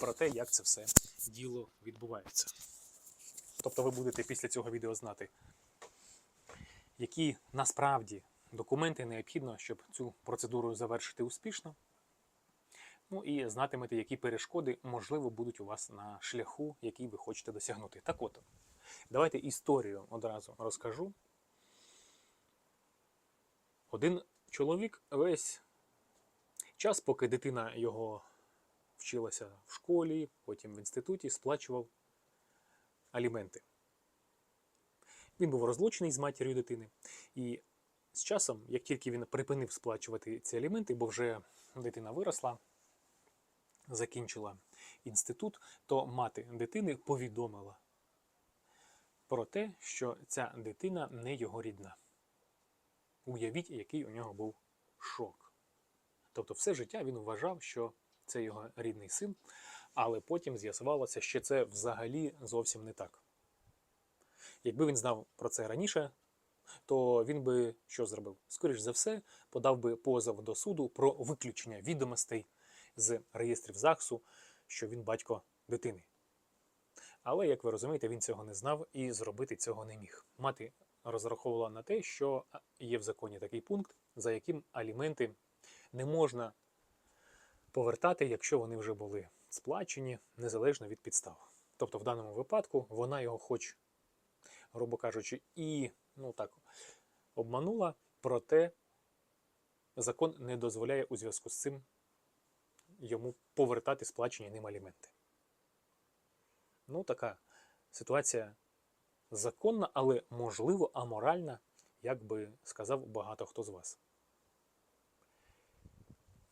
про те, як це все діло відбувається. Тобто ви будете після цього відео знати, які насправді документи необхідно, щоб цю процедуру завершити успішно. Ну і знатимете, які перешкоди, можливо, будуть у вас на шляху, який ви хочете досягнути. Так от, давайте історію одразу розкажу. Один чоловік весь час, поки дитина його вчилася в школі, потім в інституті, сплачував аліменти. Він був розлучений з матір'ю дитини. І з часом, як тільки він припинив сплачувати ці аліменти, бо вже дитина виросла, закінчила інститут, то мати дитини повідомила про те, що ця дитина не його рідна. Уявіть, який у нього був шок. Тобто, все життя він вважав, що це його рідний син, але потім з'ясувалося, що це взагалі зовсім не так. Якби він знав про це раніше, то він би що зробив? Скоріш за все, подав би позов до суду про виключення відомостей з реєстрів ЗАГСу, що він батько дитини. Але, як ви розумієте, він цього не знав і зробити цього не міг. Мати розраховувала на те, що є в законі такий пункт, за яким аліменти не можна повертати, якщо вони вже були сплачені, незалежно від підстав. Тобто, в даному випадку вона його, хоч, грубо кажучи, і ну так обманула, проте закон не дозволяє у зв'язку з цим йому повертати сплачені ним аліменти. Ну, така ситуація законна, але можливо аморальна, як би сказав багато хто з вас.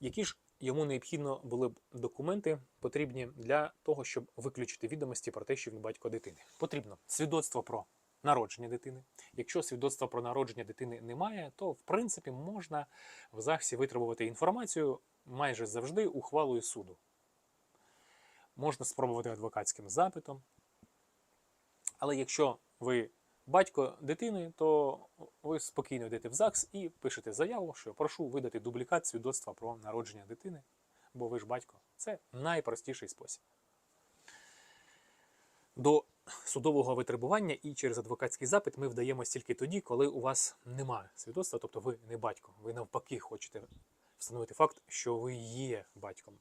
Які ж йому необхідно були б документи потрібні для того, щоб виключити відомості про те, що він батько дитини? Потрібно свідоцтво про народження дитини. Якщо свідоцтва про народження дитини немає, то в принципі можна в ЗАГСі витребувати інформацію майже завжди ухвалою суду. Можна спробувати адвокатським запитом. Але якщо ви батько дитини, то ви спокійно йдете в ЗАГС і пишете заяву, що прошу видати дублікат свідоцтва про народження дитини, бо ви ж батько. Це найпростіший спосіб. До судового витребування і через адвокатський запит ми вдаємось тільки тоді, коли у вас немає свідоцтва, тобто ви не батько. Ви навпаки хочете встановити факт, що ви є батьком.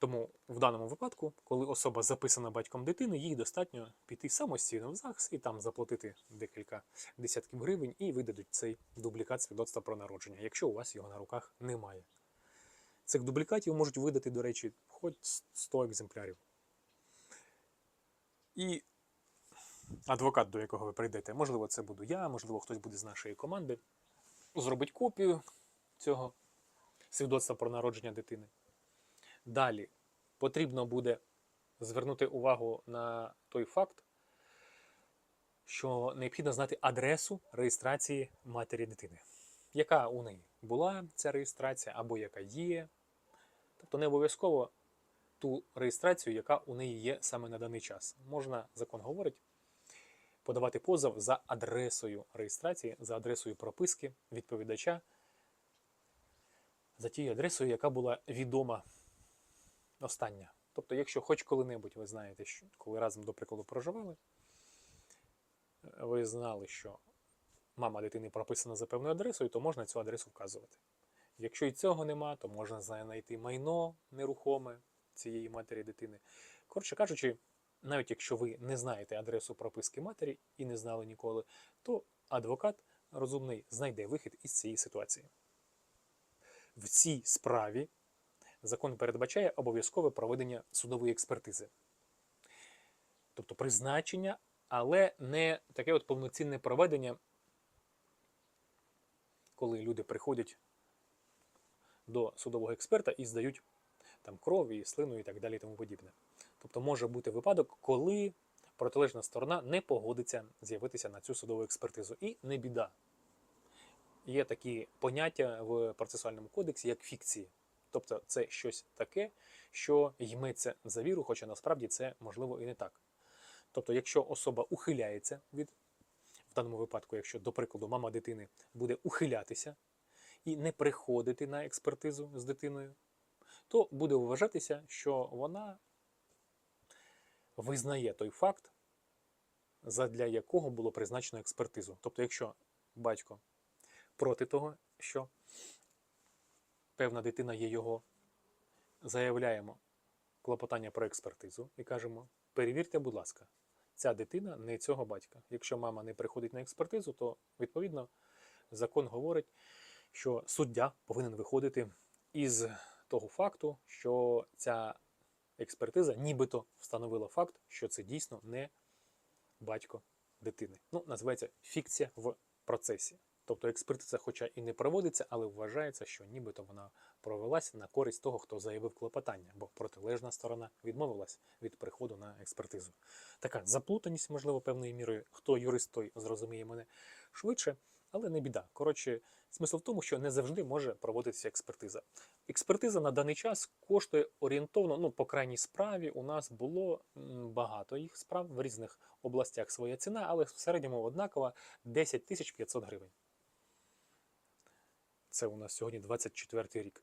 Тому в даному випадку, коли особа записана батьком дитини, їй достатньо піти самостійно в ЗАГС і там заплатити декілька десятків гривень і видадуть цей дублікат свідоцтва про народження, якщо у вас його на руках немає. Цих дублікатів можуть видати, до речі, хоч 100 екземплярів. І адвокат, до якого ви прийдете, можливо, це буду я, можливо, хтось буде з нашої команди, зробить копію цього свідоцтва про народження дитини. Далі потрібно буде звернути увагу на той факт, що необхідно знати адресу реєстрації матері дитини. Яка у неї була ця реєстрація, або яка є. Тобто не обов'язково ту реєстрацію, яка у неї є саме на даний час. Можна, закон говорить, подавати позов за адресою реєстрації, за адресою прописки відповідача, за тією адресою, яка була відома остання. Тобто, якщо хоч коли-небудь ви знаєте, що коли разом, до прикладу, проживали, ви знали, що мама дитини прописана за певною адресою, то можна цю адресу вказувати. Якщо і цього нема, то можна знайти майно нерухоме цієї матері дитини. Коротше кажучи, навіть якщо ви не знаєте адресу прописки матері і не знали ніколи, то адвокат розумний знайде вихід із цієї ситуації. В цій справі закон передбачає обов'язкове проведення судової експертизи. Тобто призначення, але не таке от повноцінне проведення, коли люди приходять до судового експерта і здають там кров і слину і так далі і тому подібне. Тобто може бути випадок, коли протилежна сторона не погодиться з'явитися на цю судову експертизу. І не біда. Є такі поняття в процесуальному кодексі, як фікції. Тобто це щось таке, що йметься за віру, хоча насправді це можливо і не так. Тобто, якщо особа ухиляється від, в даному випадку, якщо, до прикладу, мама дитини буде ухилятися і не приходити на експертизу з дитиною, то буде вважатися, що вона визнає той факт, задля якого було призначено експертизу. Тобто, якщо батько проти того, що певна дитина є його, заявляємо клопотання про експертизу і кажемо: перевірте, будь ласка, ця дитина не цього батька. Якщо мама не приходить на експертизу, то відповідно закон говорить, що суддя повинен виходити із того факту, що ця експертиза нібито встановила факт, що це дійсно не батько дитини. Ну, називається фікція в процесі. Тобто експертиза, хоча і не проводиться, але вважається, що нібито вона провелась на користь того, хто заявив клопотання, бо протилежна сторона відмовилась від приходу на експертизу. Така заплутаність, можливо, певною мірою. Хто юрист, той зрозуміє мене швидше, але не біда. Коротше, смисл в тому, що не завжди може проводитися експертиза. Експертиза на даний час коштує орієнтовно, ну, по крайній справі, у нас було багато їх справ в різних областях своя ціна, але в середньому однакова 10 тисяч 500 гривень. Це у нас сьогодні 24 рік.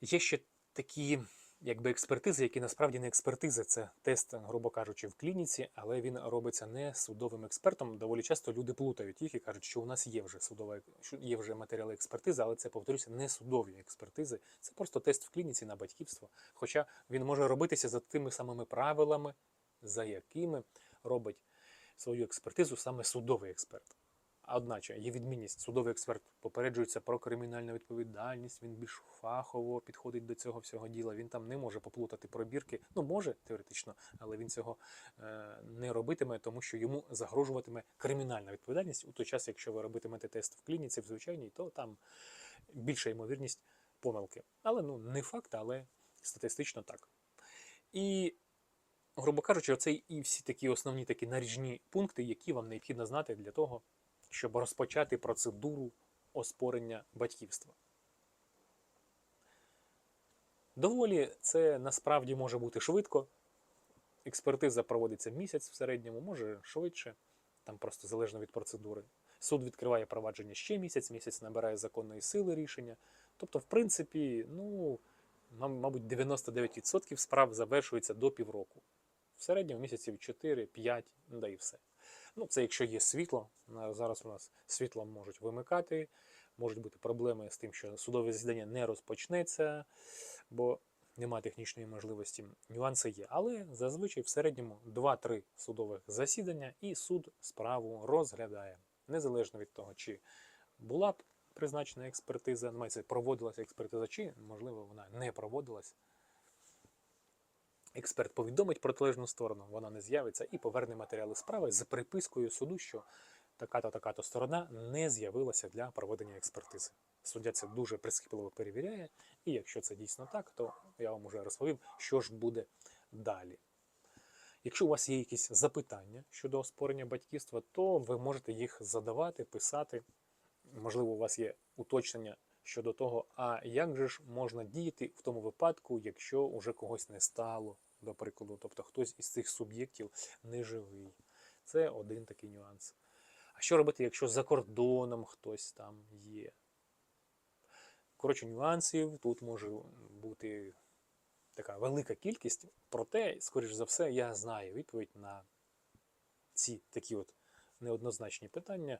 Є ще такі якби експертизи, які насправді не експертизи. Це тест, грубо кажучи, в клініці, але він робиться не судовим експертом. Доволі часто люди плутають їх і кажуть, що у нас є вже судова є вже матеріали експертизи, але це повторюся, не судові експертизи. Це просто тест в клініці на батьківство. Хоча він може робитися за тими самими правилами, за якими робить свою експертизу саме судовий експерт. Одначе є відмінність. Судовий експерт попереджується про кримінальну відповідальність, він більш фахово підходить до цього всього діла. Він там не може поплутати пробірки. Ну, може теоретично, але він цього е, не робитиме, тому що йому загрожуватиме кримінальна відповідальність. У той час, якщо ви робитимете тест в клініці, в звичайній, то там більша ймовірність помилки. Але ну не факт, але статистично так. І грубо кажучи, оце і всі такі основні такі наріжні пункти, які вам необхідно знати для того, щоб розпочати процедуру оспорення батьківства. Доволі це насправді може бути швидко. Експертиза проводиться місяць в середньому, може швидше, там просто залежно від процедури. Суд відкриває провадження ще місяць, місяць набирає законної сили рішення. Тобто, в принципі, ну, мабуть, 99% справ завершується до півроку. В середньому місяців 4-5, да і все. Ну, це якщо є світло. Зараз у нас світло можуть вимикати, можуть бути проблеми з тим, що судове засідання не розпочнеться, бо немає технічної можливості. Нюанси є. Але зазвичай в середньому 2-3 судових засідання і суд справу розглядає. Незалежно від того, чи була б призначена експертиза, мається проводилася експертиза, чи, можливо, вона не проводилась. Експерт повідомить протилежну сторону, вона не з'явиться і поверне матеріали справи з припискою суду, що така-то така-то сторона не з'явилася для проведення експертизи. Суддя це дуже прискіпливо перевіряє, і якщо це дійсно так, то я вам вже розповів, що ж буде далі. Якщо у вас є якісь запитання щодо оспорення батьківства, то ви можете їх задавати, писати. Можливо, у вас є уточнення щодо того, а як же ж можна діяти в тому випадку, якщо уже когось не стало, до прикладу, тобто хтось із цих суб'єктів не живий. Це один такий нюанс. А що робити, якщо за кордоном хтось там є? Коротше, нюансів тут може бути така велика кількість, проте, скоріш за все, я знаю відповідь на ці такі от неоднозначні питання.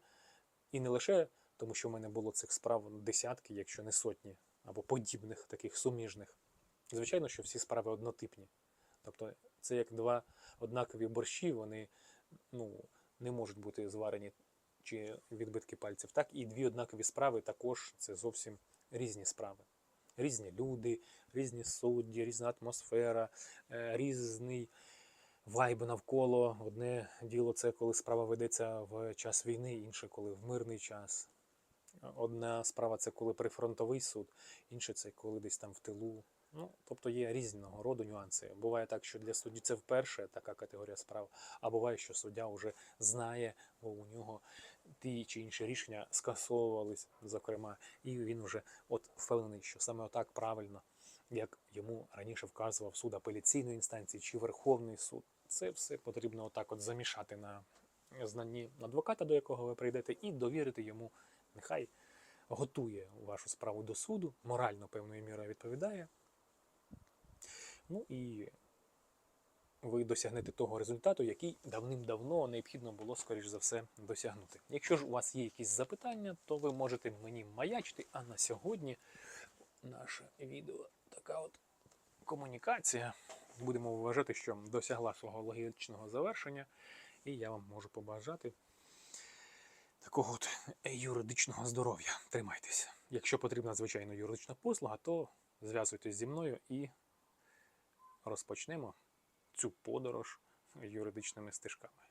І не лише тому, що в мене було цих справ десятки, якщо не сотні, або подібних таких суміжних. Звичайно, що всі справи однотипні. Тобто це як два однакові борщі, вони ну, не можуть бути зварені чи відбитки пальців. Так і дві однакові справи також це зовсім різні справи. Різні люди, різні судді, різна атмосфера, е, різний вайб навколо. Одне діло це коли справа ведеться в час війни, інше коли в мирний час. Одна справа це коли прифронтовий суд, інше це коли десь там в тилу. Ну, тобто є різного роду нюанси. Буває так, що для судді це вперше така категорія справ, а буває, що суддя вже знає, бо у нього ті чи інші рішення скасовувались, зокрема, і він вже от впевнений, що саме отак правильно, як йому раніше вказував суд апеляційної інстанції чи Верховний суд. Це все потрібно отак от замішати на знанні адвоката, до якого ви прийдете, і довірити йому. Нехай готує вашу справу до суду, морально певною мірою відповідає. Ну і ви досягнете того результату, який давним-давно необхідно було, скоріш за все, досягнути. Якщо ж у вас є якісь запитання, то ви можете мені маячити. А на сьогодні наше відео така от комунікація. Будемо вважати, що досягла свого логічного завершення, і я вам можу побажати такого от юридичного здоров'я. Тримайтеся. Якщо потрібна звичайно юридична послуга, то зв'язуйтесь зі мною і розпочнемо цю подорож юридичними стежками.